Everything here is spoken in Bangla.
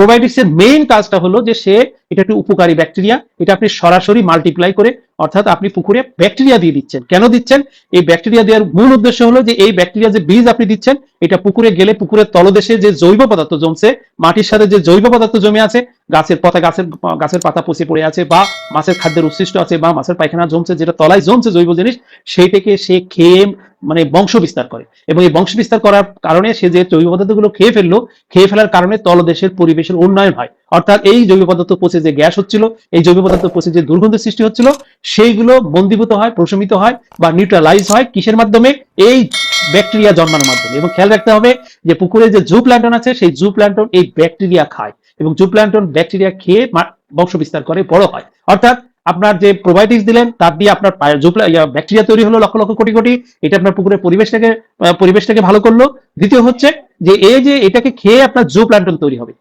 প্রোবায়োটিক্সের মেইন কাজটা হলো যে সে এটা একটি উপকারী ব্যাকটেরিয়া এটা আপনি সরাসরি মাল্টিপ্লাই করে অর্থাৎ আপনি পুকুরে ব্যাকটেরিয়া দিয়ে দিচ্ছেন। কেন দিচ্ছেন? এই ব্যাকটেরিয়া দেওয়ার মূল উদ্দেশ্য হলো যে এই ব্যাকটেরিয়া যে বীজ আপনি দিচ্ছেন, এটা পুকুরে গেলে পুকুরের তলদেশে যে জৈব পদার্থ জমছে, মাটির সাথে যে জৈব পদার্থ জমে আছে, গাছের পাতা, গাছের গাছের পাতা পচে পড়ে আছে বা মাছের খাদ্যের উচ্ছিষ্ট আছে বা মাছের পায়খানা জমছে, যেটা তলায় জমছে জৈব জিনিস, সেইটাকে সে খেয়ে মানে বংশ বিস্তার করে। এবং এই বংশ বিস্তার করার কারণে সে যে জৈব পদার্থগুলো খেয়ে ফেলল, খেয়ে ফেলার কারণে তলদেশের পরিবেশের উন্নয়ন হয়। অর্থাৎ এই জৈব পদার্থ পচে যে গ্যাস হচ্ছিল, এই জৈব পদার্থ পচে যে দুর্গন্ধের সৃষ্টি হচ্ছিল, সেইগুলো বন্দীভূত হয়, প্রশমিত হয় বা নিউট্রালাইজ হয় কিসের মাধ্যমে? এই ব্যাকটেরিয়া জন্মানোর মাধ্যমে। এবং খেয়াল রাখতে হবে যে পুকুরে যে জু প্ল্যান্টন আছে, সেই জু প্ল্যান্টন এই ব্যাকটেরিয়া খায়। এবং জু প্ল্যান্টন ব্যাকটেরিয়া খেয়ে বংশ বিস্তার করে, বড় হয়। অর্থাৎ আপনার যে প্রোবায়োটিক্স দিলেন, তার দিয়ে আপনার ব্যাকটেরিয়া তৈরি হলো লক্ষ লক্ষ কোটি কোটি, এটা আপনার পুকুরের পরিবেশটাকে পরিবেশটাকে ভালো করল। দ্বিতীয় হচ্ছে যে, এই যে এটাকে খেয়ে আপনার জু প্ল্যান্টন তৈরি হবে।